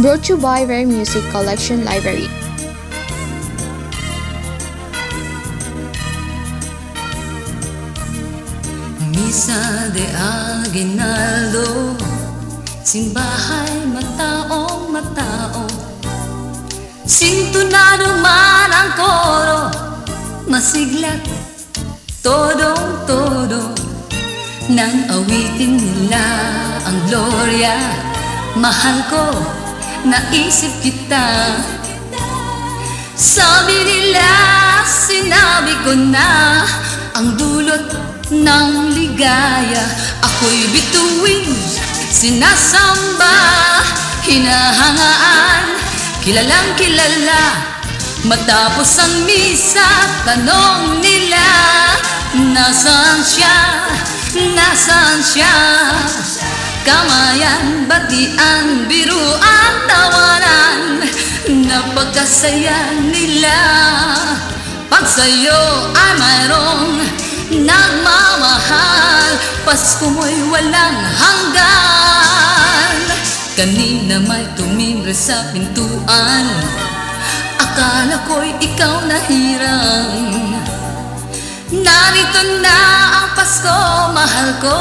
Brought to you by Rare Music Collection Library. Misa de Aguinaldo Simbahay mataong matao. Sintunado man ang koro Masiglat Todong todo. Nang awitin nila ang gloria Mahal ko, naisip kita. Sabi nila, sinabi ko na Ang dulot ng ligaya. Ako'y bituin, sinasamba Hinahangaan, kilalang kilala Matapos ang misa, tanong nila Nasaan siya, nasaan siya Kamayan, batian, biruan, tawanan. Napagkasaya nila. Pag sa'yo ay mayroong nagmamahal Pasko mo'y walang hanggan. Kanina may tumimbre sa pintuan Akala ko'y ikaw na hirang. Narito na ang Pasko, mahal ko,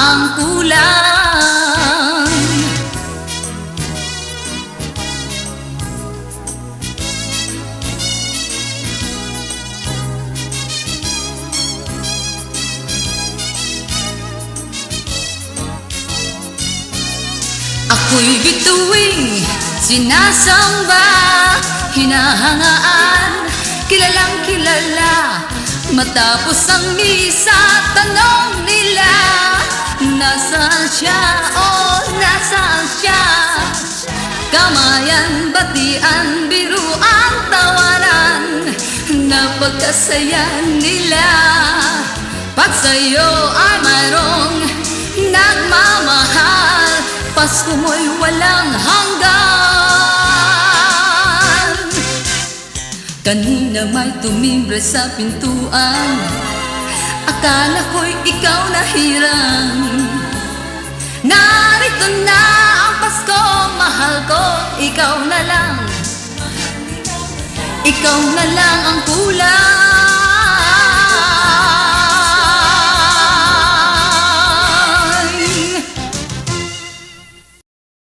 ang kulang Ako'y bituing, sinasamba, hinahangaan, kilalang kilala. Matapos ang misa, tanong nila, siya, oh, nasaan siya? Kamayan, batian, biruan, tawanan, napagkasaya nila. Pag sa'yo ay mayroong nagmamahal, Pasko mo'y walang hanggan. Kanina may tumimbre sa pintuan Akala ko'y ikaw na hirang Narito na ang Pasko, mahal ko, ikaw na lang. Ikaw na lang ang kulang